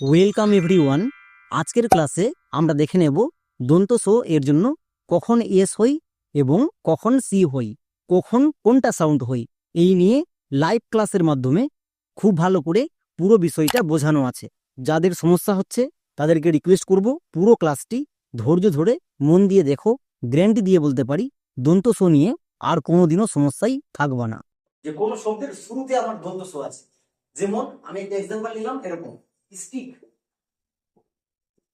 Welcome every one আজকের ক্লাসে আমরা দেখে নেব দন্ত সো এর জন্য কখন এস হই এবং কখন সি হই কখন কোনটা সাউন্ড হই এই নিয়ে লাইভ ক্লাসের মাধ্যমে খুব ভালো করে পুরো বিষয়টা বোঝানো আছে। যাদের সমস্যা হচ্ছে তাদেরকে রিকোয়েস্ট করব পুরো ক্লাসটি ধৈর্য ধরে মন দিয়ে দেখো গ্র্যান্টি দিয়ে বলতে পারি, দন্ত সো নিয়ে আর কোনোদিনও সমস্যাই থাকবে না। যে কোনো শব্দের শুরুতে আমার দন্ত সো আছে। যেমন আমি একটা এক্সাম্পল নিলাম, এরকম। স্টিক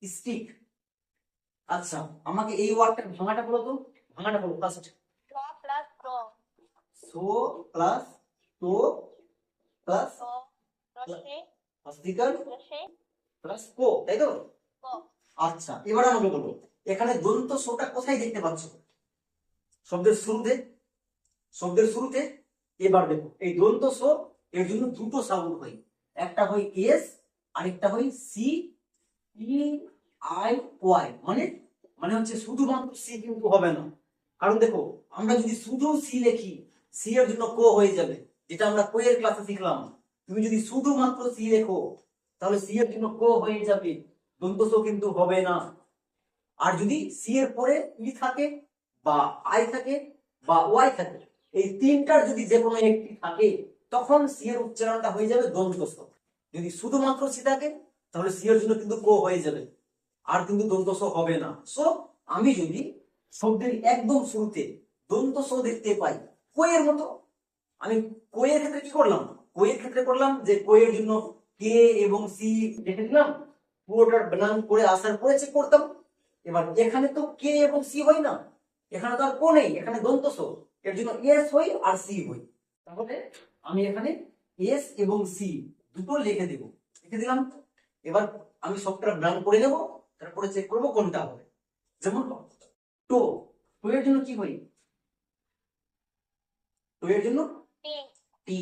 স্টিক আচ্ছা আমাকে এই ওয়ার্ডটা ভাঙাটা বলো তো ভাঙাটা বলো ফার্স্ট স প্লাস তো প্লাস প্লাস কো তাই তো? আচ্ছা এবার আমাকে বলো এখানে দন্ত সোটা কোথায় দেখতে পাচ্ছ? শব্দের শুরুতে শব্দের শুরুতে এবার দেখো এই দন্ত সো এর জন্য দুটো সাউন্ড হয়। একটা হয় এস আরেকটা হয় সি ই আই ওয়াই মানে মানে হচ্ছে শুধুমাত্র সি কিন্তু হবে না। কারণ দেখো, আমরা যদি শুধু সি লিখি সি এর জন্য কো হয়ে যাবে, যেটা আমরা কো এর ক্লাসে শিখলাম। তুমি যদি শুধুমাত্র সি লেখো, তাহলে সি এর জন্য কো হয়ে যাবে দন্ত সো কিন্তু হবে না। আর যদি সি এর পরে ই থাকে, বা আই থাকে, বা ওয়াই থাকে, এই তিনটার যদি যে কোনো একটি থাকে, তখন সি এর উচ্চারণটা হয়ে যাবে দন্ত স যদি শুধুমাত্র সি থাকে, তাহলে সি এর জন্য কিন্তু কো হয়ে যাবে। আর কিন্তু দন্ত স হবে না। সো আমি যদি শব্দের একদম শুরুতে দন্ত স দেখতে পাই, কোয়ের মতো, আমি কোয়ের ক্ষেত্রে কি করলাম? কোয়ের ক্ষেত্রে করলাম যে কোয়ের জন্য কে এবং সি দেখে দিলাম পুরোটার ব্ল্যাঙ্ক করে আসার পরে চেক করতাম। এবার এখানে তো কে এবং সি হয় না। এখানে তো আর কো নেই, এখানে দন্ত স এর জন্য এস হই আর সি হই তাহলে আমি এখানে এস এবং সি দুটো লিখে দেব। লিখে দিলাম, এবার আমি সবটা ব্ল্যাঙ্ক করে নেব, তারপরে চেক করব কোনটা হবে। যেমন টো টো এর জন্য কি হই টো এর জন্য টি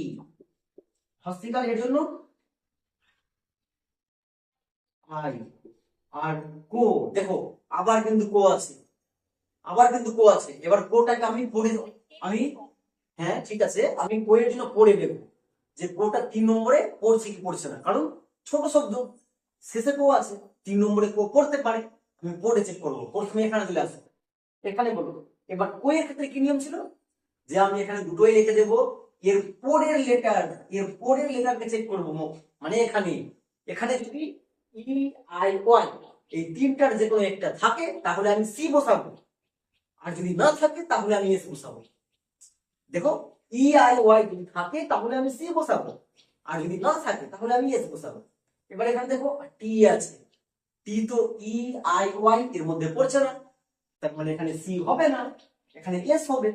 হস্তিকাল এর জন্য আই আর কো দেখো, আবার কিন্তু কো আছে। আবার কিন্তু কো আছে। এবার কোটাকে আমি পড়ে আমি হ্যাঁ ঠিক আছে। আমি কো এর জন্য পড়ে নেব যে কোটা তিন নম্বরে পড়ছে কি পড়ছে না? কারণ ছোট শব্দ শেষে কো আছে, তিন নম্বরে কো পড়তে পারে। আমি পড়ে চেক করব প্রথমে এখানে চলে আসবে এখানে বলব এবার কোয়ের ক্ষেত্রে কি নিয়ম ছিল? যে আমি এখানে দুটোই লিখে দেবো। এর পরের লেটার এর পরের লেটারকে চেক করব মানে এখানে। এখানে যদি ই আই ওয়াই এই তিনটার যে কোনো একটা থাকে, তাহলে আমি সি বসাবো। আর যদি না থাকে, তাহলে আমি এস বসাবো। দেখো ই আই ওয়াই যদি থাকে, তাহলে আমি সি বসাবো। আর যদি না থাকে, তাহলে আমি এস বসাবো। এবার এখানে দেখো টি আছে। টি তো ই আই ওয়াই এর মধ্যে পড়ছে না। তার মানে এখানে সি হবে না। এখানে এস হবে।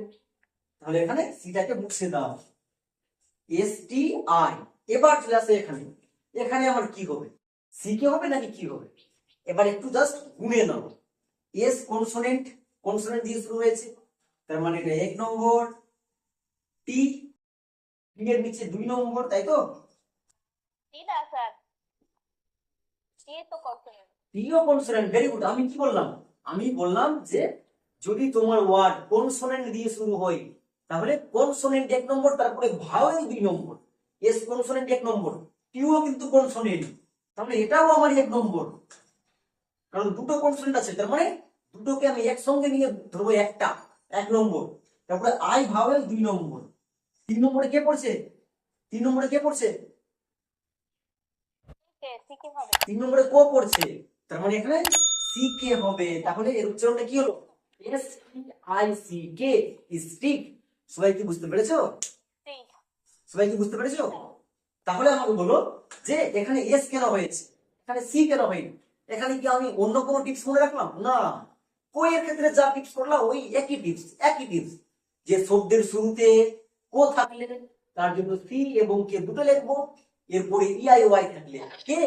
তাহলে এখানে সিটাকে মুছে দাও। এস টি আই এবার চলে আসে এখানে। এখানে আমার কি হবে? সি কে হবে নাকি কি হবে? এবার একটু জাস্ট গুনে নাও। এস কনসোনেন্ট কনসোনেন্ট দিয়ে শুরু হয়েছে। তার মানে এটা এক নম্বর। টি টি এর নিচে দুই নম্বর তাই তো? না স্যার। টি তো কনসোনেন্ট টিও কনসোনেন্ট ভেরি গুড আমি কি বললাম? আমি বললাম যে যদি তোমার ওয়ার্ড কনসোনেন্ট দিয়ে শুরু হয় তাহলে কনসোনেন্ট এক নম্বর তারপরে ভাওয়েল দুই নম্বর। এস কনসোনেন্ট এক নম্বর। টিও কিন্তু কনসোনেন্ট তাহলে এটাও আমার এক নম্বর। কারণ দুটো কনসোনেন্ট আছে তার মানে দুটোকে আমি একসঙ্গে নিয়ে ধরবো একটা এক নম্বর। তারপরে আই ভাওয়েল দুই নম্বর। তিন নম্বরে কে পড়ছে? তিন নম্বরে কে পড়ছে? তিন নম্বরে কো পড়ছে। তার মানে এখানে সি কে হবে। তাহলে এর উচ্চারণটা কি হলো? S I C K stick সবাই কি বুঝতে পেরেছ? সবাই কি বুঝতে পেরেছ? তাহলে আমাকে বলো যে এখানে এস কেন হয়েছে? এখানে সি কেন হয়নি? এখানে কি আমি অন্য কোনো টিপস মনে রাখলাম? না। কো এর ক্ষেত্রে যা টিপস করলাম ওই একই টিপস একই টিপস যে শব্দের শুরুতে কো থাকলে, তার জন্য সি এবং কে দুটো লিখব, এরপরে ইআই ওয়াই থাকলে কে,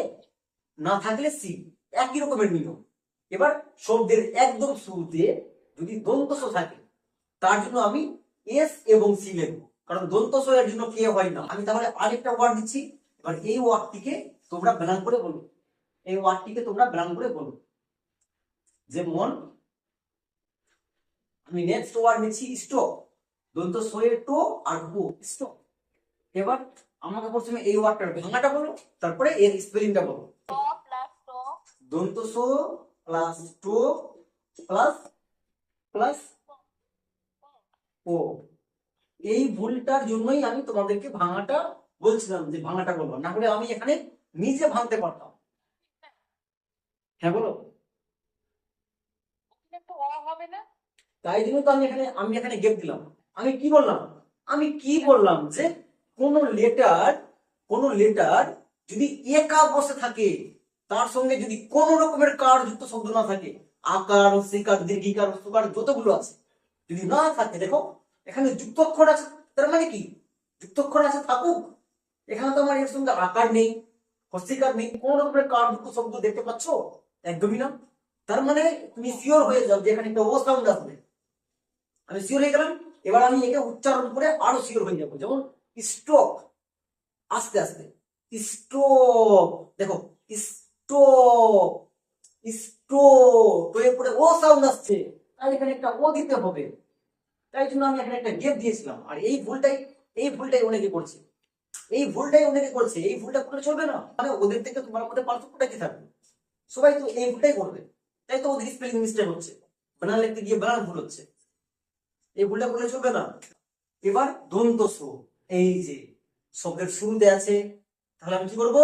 না থাকলে সি। একই রকমের নিয়ম। এবার শব্দের একদম শুরুতে যদি দন্তস থাকে, তার জন্য আমি এস এবং সি লিখব। কারণ দন্তস এর জন্য কে হয় না। আমি তাহলে আরেকটা ওয়ার্ড দিচ্ছি। এবার এই ওয়ার্ডটিকে তোমরা ব্যানান করে বলো। এই ওয়ার্ডটিকে তোমরা ব্যানান করে বলো। যেমন, আমি নেক্সট ওয়ার্ড নিচ্ছি, স্টক। দন্ত সোয়ের টো আর এবার আমাকে প্রথমে এই ওয়ার্ডটার ভাঙাটা বলো তারপরে এর স্পেলিংটা বলো। দন্ত সো প্লাস টো প্লাস প্লাস ও। এই ভুলটার জন্যই আমি তোমাদেরকে ভাঙাটা বলছিলাম যে ভাঙাটা করব না হলে আমি এখানে নিজে ভাঙতে পারতাম। হ্যাঁ বলো। এখানে তো অ হবে না। তাই জন্য তো আমি এখানে আমি এখানে গেপ দিলাম। আমি কি বললাম আমি কি বললাম যে কোন লেটার কোন লেটার যদি একা বসে থাকে, তার সঙ্গে যদি কোন রকমের কার যুক্ত শব্দ না থাকে, আকার সিকার দীর্ঘিকার, সুকার যতগুলো আছে, যদি না থাকে, দেখো, এখানে যুক্তক্ষর আছে, তার মানে কি? যুক্তক্ষর আছে থাকুক। এখানে তো আমার এর সঙ্গে আকার নেই হস্তিকার নেই, কোন রকমের কার যুক্ত শব্দ দেখতে পাচ্ছ? একদমই না। তার মানে তুমি শিওর হয়ে যাও যে এখানে একটা ও সাউন্ড আসবে। আমি শিওর হয়ে গেলাম? এবার আমি একে উচ্চারণ করে আরও শিওর হয়ে যাব। যেমন স্টক আস্তে আস্তে। স্টোক দেখো স্টোক তো এরপরে ও সাউন্ড আসছে। তাই এখানে একটা ও দিতে হবে। তাই জন্য আমি এখানে একটা গেপ দিয়েছিলাম। আর এই ভুলটাই এই ভুলটাই অনেকে করছে। এই ভুলটাই অনেকে করছে। এই ভুলটা করলে চলবে না। মানে ওদের থেকে তোমার মধ্যে পার্থক্যটা কি থাকবে? সবাই তো এই ভুলটাই করবে। তাই তো ওদের স্পেলিং মিস্টেক হচ্ছে। বানান লিখতে গিয়ে বানান ভুল হচ্ছে। এই ভুলটা করলে চলবে না। এবার দন্ত সো এই যে শব্দের শুরুতে আছে তাহলে আমি কি করব?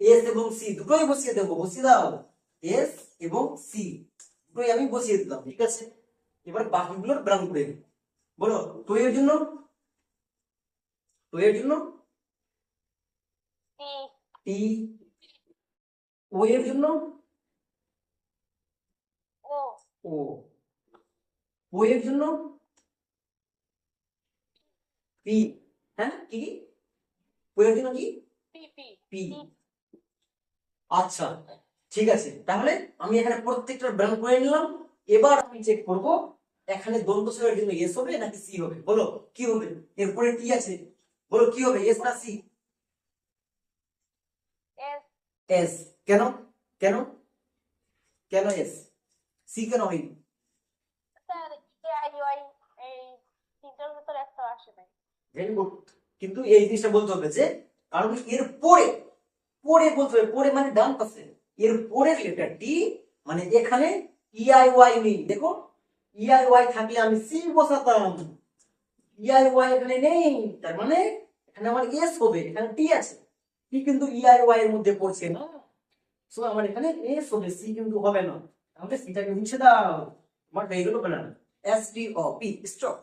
এস এবং সি দুটোই বসিয়ে দেবো বসিয়ে দাও। এস এবং সি দুটোই আমি বসিয়ে দিলাম ঠিক আছে? এবার বাকিগুলোর ব্রাউন করে বলো তো এর জন্য? তো এর জন্য টি ও এর জন্য? ও। ও ও এর জন্য? পি হ্যাঁ কি কি ও জন্য কি পি আচ্ছা ঠিক আছে। তাহলে আমি এখানে প্রত্যেকটা ব্রাউন করে নিলাম। এবার আমি চেক করব এখানে দন্ত স্বরের জন্য এস হবে নাকি সি হবে। বলো কি হবে? এরপরে টি আছে। বলো কি হবে? এস না সি এস এস কেন? কেন? কেন এস সি কেন হয়নি স্যার এ আই ওয়াই এই তিনটার ভিতর একটা আসে নাই ভেরি গুড কিন্তু এই জিনিসটা বলতে হবে যে, কারণ এর পরে পরে বলতে হবে, পরে মানে ডান পাশে। এর পরের লেটারটি মানে এখানে ইআই ওয়াই নেই। দেখো ইআই ওয়াই থাকলে আমি সি বসাতাম ইআই ওয়াই এখানে নেই, তার মানে এখানে আমার এস হবে, এখানে টি আছে। টি কিন্তু ইআই ওয়াই এর মধ্যে পড়ছে না। সো আমার এখানে এস হবে সি কিন্তু হবে না। তাহলে সিটাকে মুছে দাও। আমার হয়ে গেল বানানা S T O P stop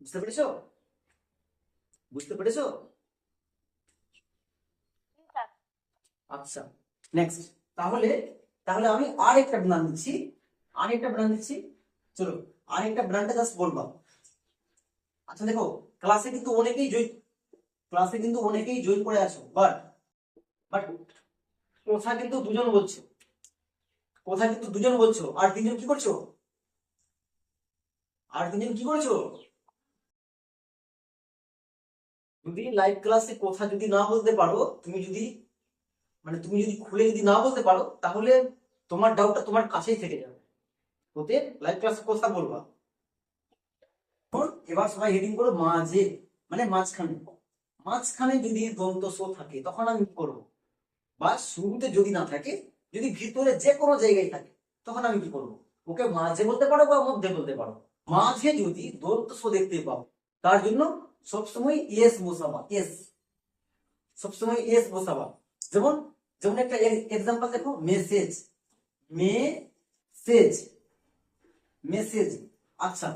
বুঝতে পেরেছ? বুঝতে পেরেছ? আচ্ছা নেক্সট তাহলে তাহলে আমি আর একটা ব্রান্ড দিচ্ছি। আর একটা ব্রান্ড দিচ্ছি। চলো আর একটা ব্র্যান্ডে জাস্ট বলব। আচ্ছা দেখো ক্লাসে কিন্তু অনেকেই জয় ক্লাসে কিন্তু অনেকেই জয়েন করে আছো বাট বাট কথা কিন্তু দুজন বলছো। কথা কিন্তু দুজন বলছো। আর তিনজন কি করছ? আর তিনজন কি করছ? যদি লাইভ ক্লাসে কথা যদি না বলতে পারো, তুমি যদি মানে তুমি যদি খুলে যদি না বলতে পারো, তাহলে তোমার ডাউটটা তোমার কাছেই থেকে যাবে। ওতে লাইভ ক্লাসে কথা বলবা। এবার সবাই হেডিং করো মাঝে মানে মাঝখানে। মাঝখানে যদি দন্ত সো থাকে, তখন আমি করব? বা শুরুতে যদি না থাকে, যদি ভিতরে যে কোনো জায়গায় থাকে, তখন আমি কি করব? ওকে মাঝে বলতে পারো বা মধ্যে বলতে পারো? মাঝে যদি দন্ত সো দেখতে পাও, তার জন্য সবসময় এস বসাবা এস সবসময় এস বসাবা যেমন যেমন একটা এক্সাম্পল দেখো মেসেজ মেসেজ মেসেজ আচ্ছা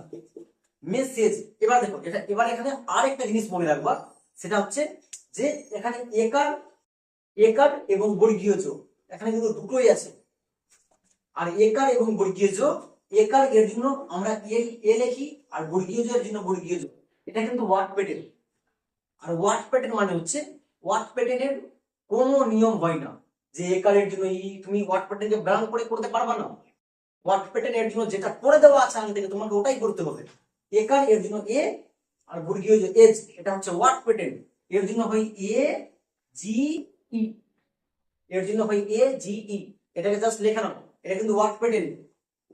মেসেজ এবার দেখো, এটা, এবার এখানে আরেকটা জিনিস মনে রাখবা, সেটা হচ্ছে যে এখানে একার একার এবং বর্গীয় যোগ, এখানে কিন্তু দুটোই আছে। আর একার এবং বর্গীয় যোগ, একার এর জন্য আমরা এ এ লিখি, আর বর্গীয় যোগের জন্য বর্গীয় যোগ। এটা কিন্তু ওয়ার্ড প্যাটার্ন আর প্যাটার্ন মানে হচ্ছে প্যাটার্নের কোনো নিয়ম হয় না যে একারের জন্য ই তুমি প্যাটার্নকে ব্রাউন করে করতে পারবা না। ওয়ার্ড প্যাটার্ন এর জন্য যেটা করে দেওয়া আছে আগে থেকে তোমাকে ওটাই করতে হবে। একার এর জন্য এ, আর বর্গীয় যে এজ এটা হচ্ছে ওয়ার্ড প্যাটার্ন এর জন্য হয় এ, জি, ই। এর জন্য হয় এ, জি, ই। এটাকে জাস্ট লেখা নাও। এটা কিন্তু ওয়ার্ড প্যাটার্ন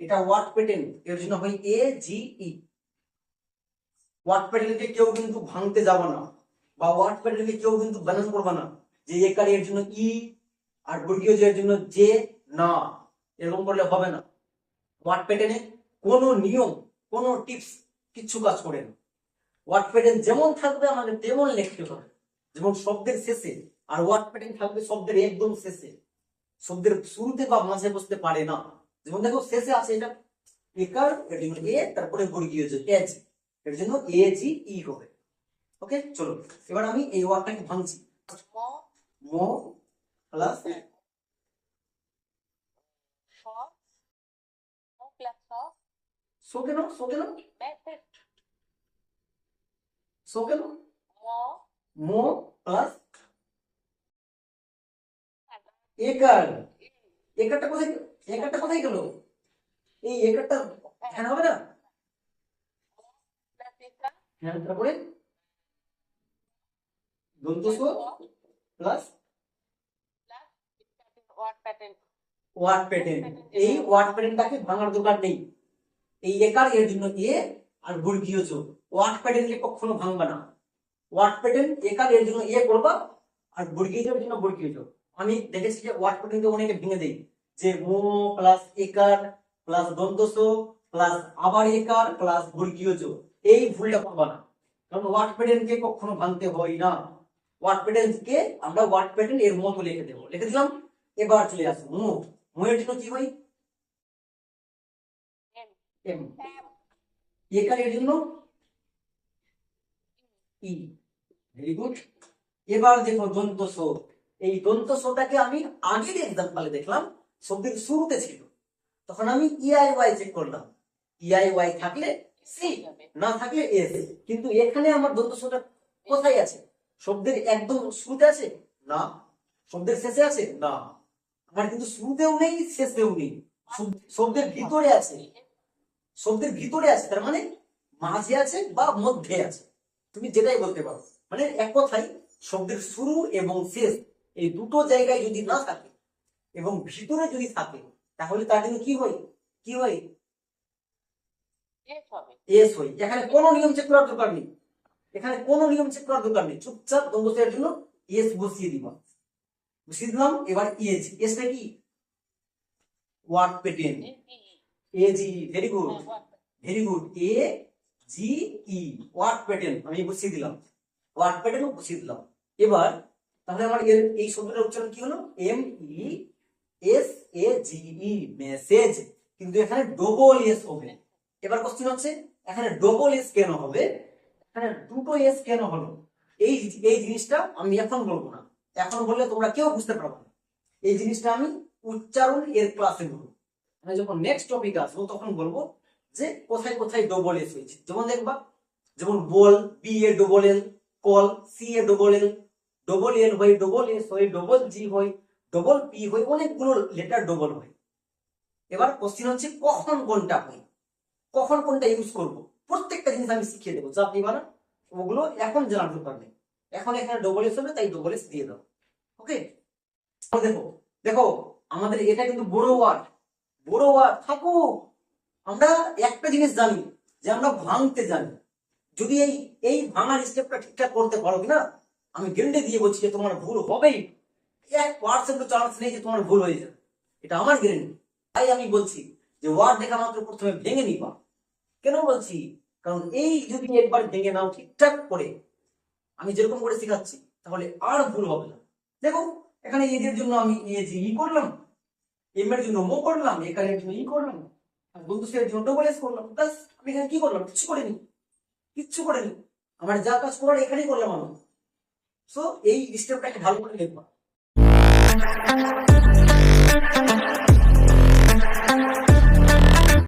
এটা ওয়ার্ড প্যাটার্ন এর জন্য হয় এ, জি, ই। ওয়ার্ড প্যাটার্নকে কেউ কিন্তু ভাঙতে যাবে না বা ওয়ার্ড প্যাটার্নকে কেউ কিন্তু ব্যালেন্স করবে না। যে একার এর জন্য ই আর বর্গীয় জয়ের জন্য যে না। এরকম করলে হবে না। ওয়ার্ড প্যাটার্নে কোনো নিয়ম, কোনো টিপস কিচ্ছু কাজ করে না। ওয়ার্ড প্যাটার্ন যেমন থাকবে আমাদের তেমন লিখতে হবে। যেমন শব্দের শেষে, আর ওয়ার্ড প্যাটার্ন থাকবে শব্দের একদম শেষে। শব্দের শুরুতে বা মাঝে বসতে পারে না। যেমন দেখো শেষে আছে এটা। একার এর এ তারপরে বর্গীয় যে এজ এর জন্য এ জি ই হবে। ওকে চলো এবার আমি এই ওয়ার্ডটাকে ভাঙছি। ম। প্লাস স কেন? সো কেন? সো কেন? মো। প্লাস একার একারটা কোথায়? একারটা কোথায় গেল? এই একারটা এখানে হবে না? হ্যাঁ তারপরে? প্লাস ওয়ার্ড প্যাটার্ন এই ওয়ার্ড প্যাটার্নটাকে ভাঙার দরকার নেই। এই একার এর জন্য এ আর বর্গীয় যোগ ওয়ার্ড প্যাটার্নকে কখনো ভাঙবা না। ওয়ার্ড প্যাটার্ন একার এর জন্য এ করবা আর বর্গীয় যোগের জন্য বর্গীয় যোগ আমি দেখেছি যে ওয়ার্ড প্যাটার্নকে অনেকে ভেঙে দেয়। যে মো প্লাস একার প্লাস দন্তস প্লাস আবার একার প্লাস বর্গীয় যোগ এই ভুলটা করবা না। কারণ ওয়ার্ড প্যাটার্নকে কখনো ভাঙতে হয় না। ওয়ার্ড প্যাটার্নকে আমরা ওয়ার্ড প্যাটার্ন এর মতো লিখে দেবো। লিখে দিলাম, এবার চলে আসো। মো মোয়ের জন্য কি হয় এম একার এর জন্য? ই ভেরি গুড এবার দেখো দন্ত সো এই দন্ত সোটাকে আমি আগের এক্সাম্পলে দেখলাম শব্দের শুরুতে ছিল। তখন আমি ইআই ওয়াই চেক করলাম। ইআই ওয়াই থাকলে সি। না থাকলে এস কিন্তু এখানে আমার সোটা কোথায় আছে? শব্দের একদম শুরুতে আছে? না। শব্দের শেষে আছে? না। আমার কিন্তু শুরুতেও নেই, শেষেও নেই। শব্দের ভিতরে আছে। শব্দের ভিতরে আছে, তার মানে মাঝে আছে বা মধ্যে আছে। তুমি যেটাই বলতে পারো। মানে এক কথাই শব্দের শুরু এবং শেষ এই দুটো জায়গায় যদি না থাকে এবং ভিতরে যদি থাকে, তাহলে তার জন্য কি হয়? কি হয়? এস হয় এখানে কোনো নিয়ম চেক করার দরকার নেই। এখানে কোনো নিয়ম চেক করার দরকার নেই। চুপচাপ দ্বন্দ্বের জন্য এস বসিয়ে দিবা বসিয়ে দিলাম এবার এজ এসটা কি? Word pattern A G A G very good very good A G E word pattern আমি বসিয়ে দিলাম। ওয়ার্ড প্যাটার্ন বসিয়ে দিলাম। এবার তাহলে আমার এর এই শব্দটার উচ্চারণ কি হলো? M E S A G E message কিন্তু এখানে ডবল এস হবে। এবার কোশ্চেন হচ্ছে, এখানে ডবল এস কেন হবে? এখানে দুটো এস কেন হলো? এই এই জিনিসটা আমি এখন বলব না। এখন বললে তোমরা কেউ বুঝতে পারবে না। এই জিনিসটা আমি উচ্চারণ এর ক্লাসে বলব। মানে যখন নেক্সট টপিক আসব, তখন বলব যে কোথায় কোথায় ডবল এস হয়েছে। যেমন দেখবা, যেমন ball B A double L call C A double L double L হয় ডবল এস হয় ডবল জি হয় ডবল পি হয়, অনেকগুলো লেটার ডবল হয়। এবার কোশ্চিন হচ্ছে কখন কোনটা হয়? কখন কোনটা ইউজ করব? প্রত্যেকটা জিনিস আমি শিখিয়ে দেবো। চাপ নিবা না ওগুলো এখন জানার দরকার নেই। এখন এখানে ডবল এস হবে, তাই ডবল এস দিয়ে দাও ওকে দেখো দেখো, আমাদের এটা কিন্তু বড় ওয়ার্ড বড় ওয়ার্ড থাকুক আমরা একটা জিনিস জানি, যে আমরা ভাঙতে জানি। যদি এই এই ভাঙার স্টেপটা ঠিকঠাক করতে পারো কিনা, আমি গ্যারেন্টি দিয়ে বলছি যে তোমার ভুল হবেই। এক পার্সেন্ট চান্স নেই যে তোমার ভুল হয়ে যাবে। এটা আমার গ্যারেন্টি তাই আমি বলছি যে ওয়ার্ড দেখা মাত্র প্রথমে ভেঙে নিবা। কেন বলছি? কারণ এই যদি একবার ভেঙে নাও ঠিকঠাক করে, আমি যেরকম করে শেখাচ্ছি, তাহলে আর ভুল হবে না। দেখো, এখানে এদের জন্য আমি এ ই করলাম, এম এর জন্য মো করলাম এখানে জন্য ই করলাম, আর বন্ধু সের জন্য ডবল এস করলাম। ব্যাস, আমি এখানে কি করলাম? কিচ্ছু করিনি। কিচ্ছু করিনি। আমার যা কাজ করার এখানেই করলাম আমি। সো এই স্টেপটাকে ভালো করে দেখবা।